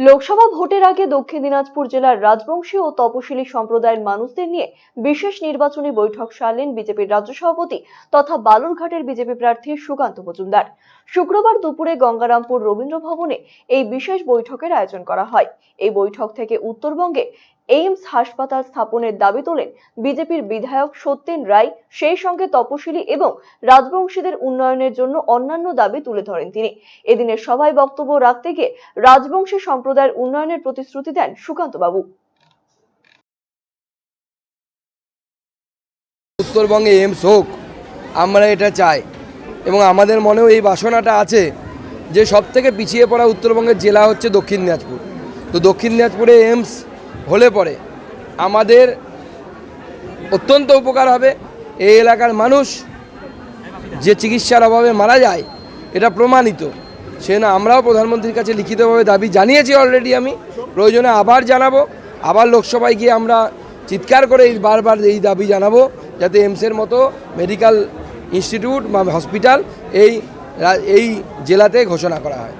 লোকসভা ভোটের আগে দক্ষিণ দিনাজপুর জেলার রাজবংশী ও তপশিলি সম্প্রদায়ের মানুষদের নিয়ে বিশেষ নির্বাচনী বৈঠক সারলেন বিজেপির রাজ্য সভাপতি তথা বালুরঘাটের বিজেপি প্রার্থী সুকান্ত মজুমদার। শুক্রবার দুপুরে গঙ্গারামপুর রবীন্দ্র ভবনে এই বিশেষ বৈঠকের আয়োজন করা হয়। এই বৈঠক থেকে উত্তরবঙ্গে এইমস হাসপাতাল স্থাপনের দাবি তোলেন বিজেপির বিধায়ক সত্যেন রায়। সেই সঙ্গে তপশিলি এবং রাজবংশীদের উন্নয়নের জন্য অন্যান্য দাবি তুলে ধরেন তিনি। এদিনের সভায় বক্তব্য রাখতে গিয়ে রাজবংশী সম্প্রদায়ের উন্নয়নের প্রতিশ্রুতি দেন সুকান্ত বাবু উত্তরবঙ্গে এইমস হোক, আমরা এটা চাই। এবং আমাদের মনেও এই বাসনাটা আছে যে সব থেকে পিছিয়ে পড়া উত্তরবঙ্গের জেলা হচ্ছে দক্ষিণ দিনাজপুর। তো দক্ষিণ দিনাজপুরে এমস হলে পরে আমাদের অত্যন্ত উপকার হবে। এই এলাকার মানুষ যে চিকিৎসার অভাবে মারা যায়, এটা প্রমাণিত। সে না আমরাও প্রধানমন্ত্রীর কাছে লিখিতভাবে দাবি জানিয়েছি অলরেডি আমি। প্রয়োজনে আবার জানাব। আবার লোকসভায় গিয়ে আমরা চিৎকার করে এই বারবার এই দাবি জানাব যাতে এমসের মতো মেডিকেল ইনস্টিটিউট বা হসপিটাল এই এই জেলাতে ঘোষণা করা হয়।